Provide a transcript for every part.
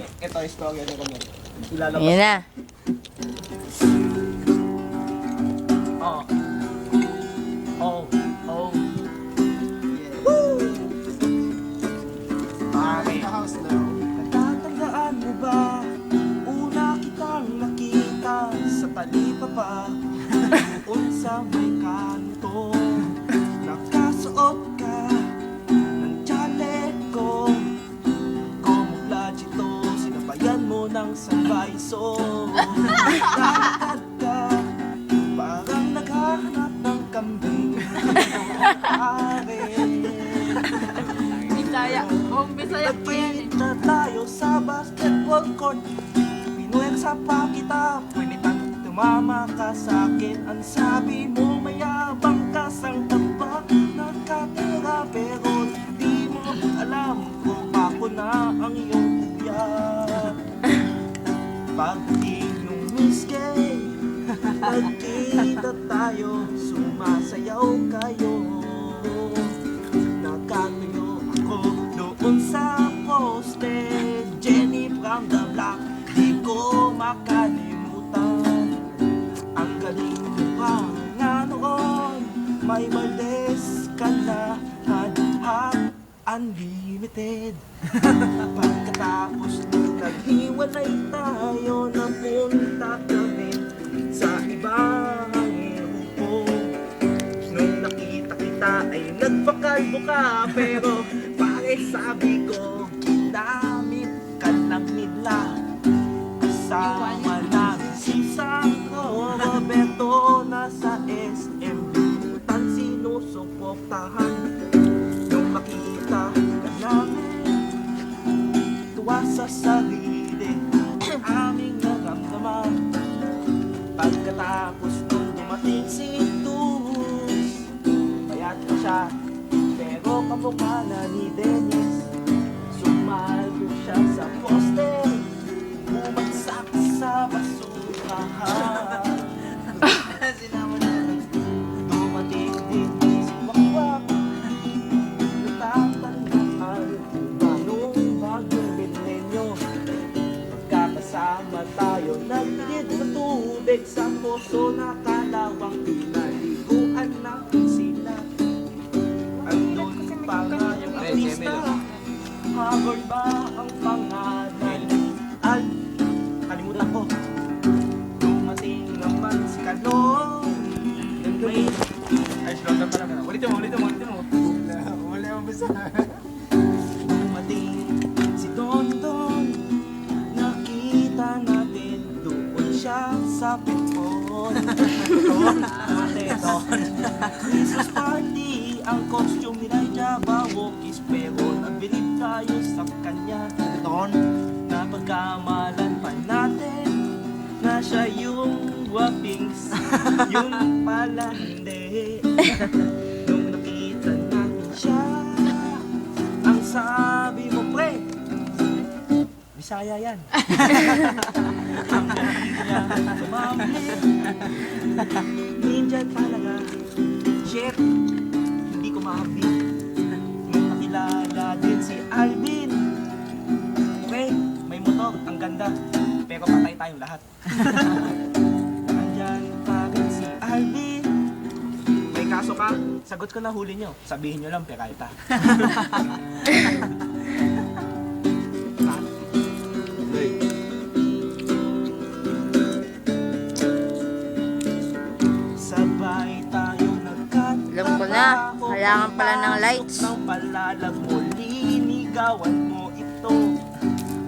Ito, istorya ni Romel. Ilalabas. Ayan na. Oh. Oh. Oh. Pare. house now. Natatandaan mo ba? Una kitang nakita sa talipapa. Doon sa may kanto. Bisaya. Oh, Bisaya pa yan eh. Nagkita tayo sa basketball court. Pinuwersa pa kita. Pwede bang tumama ka sa akin? Ang sabi mo mayabang ka. Sang taba Nakatira? Pero di mo alam Kung ako na ang iyong kuya. Pagdating nung Miss Gay Nagkita tayo. Sumasayaw kayo May Valdez ka na Hadhab Unlimited. Pagkatapos nung naghiwalay tayo Napunta kami sa ibang grupo Nung nakita kita ay nagpakalbo ka Pero pare sabi ko Damit sinusuportahan Nung makita ka namin Tuwa sa sarili Aming naramdaman. Pagkatapos nung dumating si Tus Payat pa siya Pero kamukha na ni Dennis tubig sa puso na kalawang pinaliguan natin sila Andun pa nga yung artista. Haggard ba ang pangalan? Al, kalimutan ko. Dumating naman si Kalong Ay, slow down pala ka. Ulitin mo, ulitin mo, Christmas party Ang costume ni Raija Bawokis Pero nagbilib tayo sa kanya. Don, napagkamalan pa natin Na siya yung wapings Yung pala hindi Nung nakita natin siya Ang sabi Bisaya yan. Ninja talaga Shit Hindi ko Nung nakilala din si Alvin. Pre, may motor, ang ganda. Pero patay tayong lahat. Nandyan pa rin si Alvin. May kaso ka, sagot ko na huli nyo. Sabihin nyo lang, Peralta. kailangan pala ng lights. Ng palalag mo, linigawan mo ito.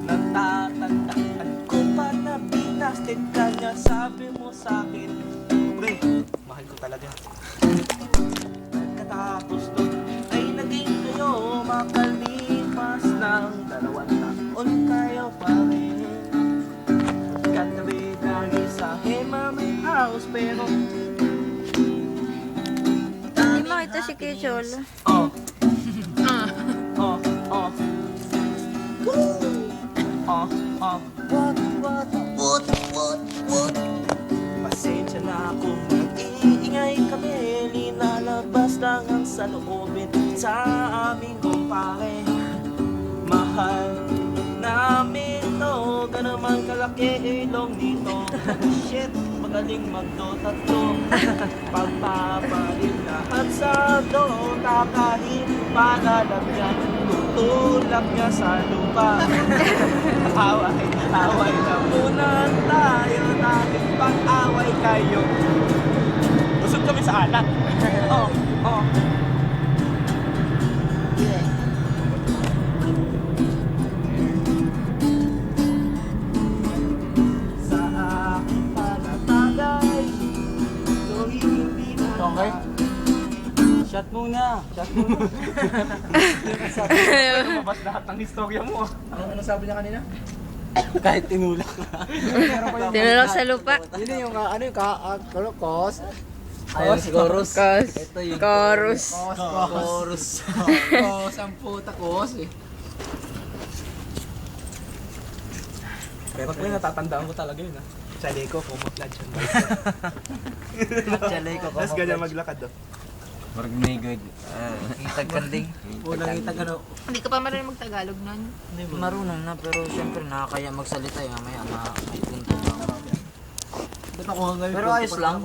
Natatandaan ko pa na binasted ka niya Sabi mo sa akin, Pre, mahal ko talaga. Pagkatapos nun ay naging kayo Makalipas ng dalawang taon kayo pa rin. Katabi lagi sa Hema may house Pero Makita si Kichol. Oh. oh, oh. Oh, oh. What, what, what, what, what? Pasensya na kung nag-iingay kami Linalabas lang ang saloobin sa aming kumpare Mahal namin ka naman kalaki ilong nito Shit, magaling magdota to. Pagpapalit lahat sa dota Kahit palalagyan Tutulak niya sa lupa. Away, away na muna tayo Natin pag-away kayo. Busog kami sa Oh, oh Shot muna. Shot muna. Lumabas lahat ng istorya mo. Ano, ano sabi niya kanina? Kahit tinulak na. Tinulak sa lupa. Yun yung uh, ano yung ka, uh, ano, cos? Ayun, chorus. Cos. Ito yung Chorus. Cos, Chorus. Cos, ang puta, cos eh. Pero po natatandaan ko talaga yun ah Chale ko, kumutlan siya Chalay ko Tapos ganyan maglakad oh Marag may good. Itag kanding. Unang itag ano, Hindi ka pa marunong magtagalog nun. Marunong na pero syempre nakakaya magsalita yung mamaya ma may punto pa. ba't ako ngayon? Pero ayos lang.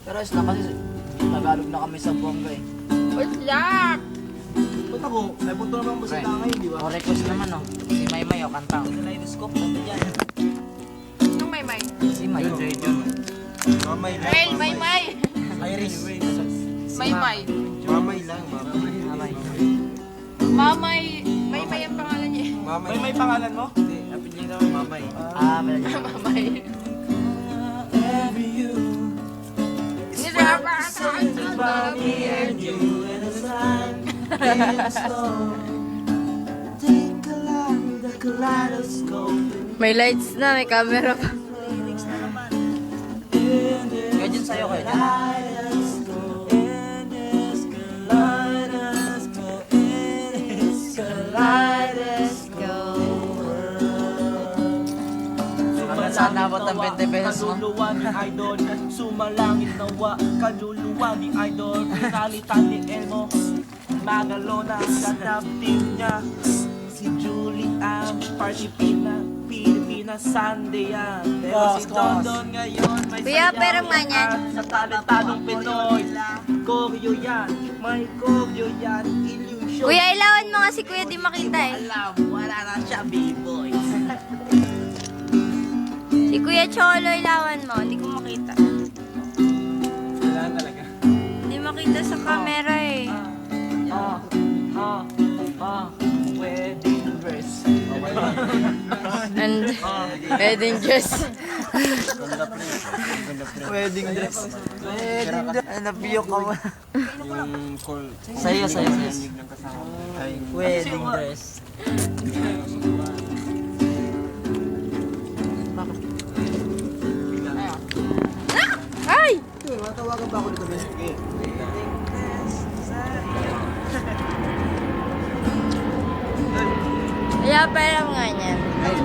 Pero ayos lang kasi Tagalog na kami sa bongga eh. What's that? Ba't ako? Naipunto naman mo sa tangay, di ba? O request naman oh. Si Maymay o kanta. Kaleidoscope, nandun yan. Nung may may. Si May. Mamay Rail, may may. Iris. May may. Mamay lang, mamay Mamay. Mamay. May may ang pangalan niya. Mamay May may pangalan mo? Hindi, napin niya naman mamay. Ah, pala niya. Mamay. Every you Nilaba and you and the sun in slow Take a look at the kaleidoscope May lights na, may camera pa. Nabot ang 20 pesos mo? Kaluluwa ni Idol Sumalangit nawa Kaluluwa ni Idol Pinalitan ni Elmo Magalona Sa top team niya. Si Julie ang Party Pina Pilipinas Sunday yan. Pero si Don Don ngayon May Kuya, pero nga yan. Sa talentadong Pinoy. Koryo yan May koryo yan. Illusion. Kuya, ilawan mo nga si Kuya, di makita eh. Alam, wala na siya B-boy. Si Kuya Cholo, ilawan mo. Hindi ko makita. Wala talaga. Hindi makita sa camera eh. Ah, ah, ah, wedding dress. And wedding dress. Wedding dress. Wedding dress. Ay, nabiyo ka mo. Yung call. Sa'yo, sa'yo, sa'yo. Wedding dress. Matawagan pa ako dito, Bes. Kaya pa alam nga niyan. Ari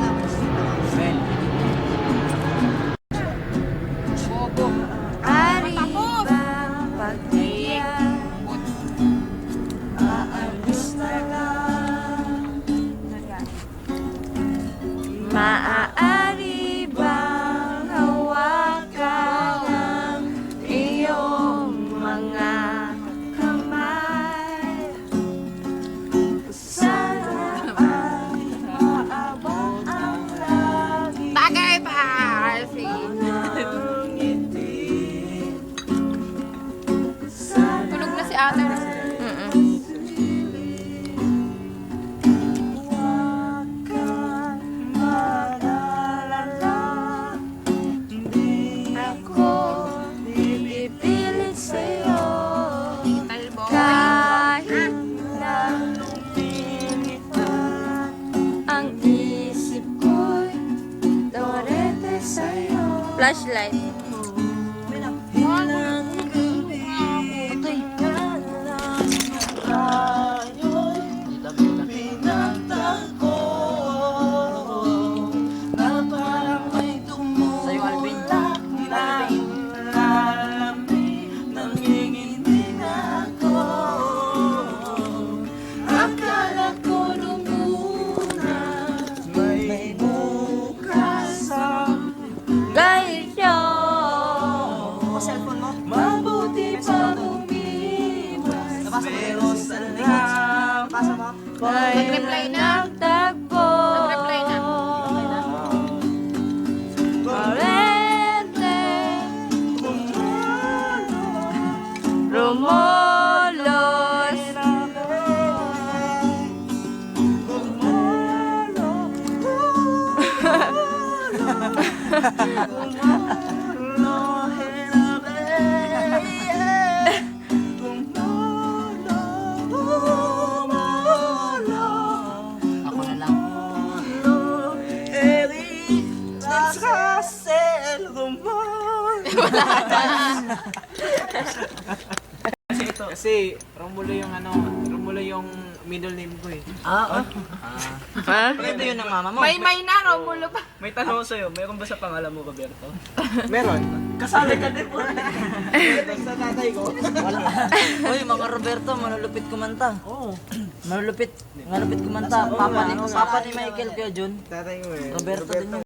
Flashlight. Nag-reply na. Kasi Romulo yung ano, Romulo yung middle name ko eh. Ah, ah. Ah. Ito yun ang mama mo. May may na, Romulo pa. May tanong ko sa'yo, meron ba sa pangalan mo, Roberto? meron. Kasali ka din po. sa tatay ko. Uy, mga Roberto, manulupit kumanta. Oo. Manulupit, manulupit kumanta. Papa ni, papa ni Michael Kuya Jun. Tatay ko eh. Roberto din yun.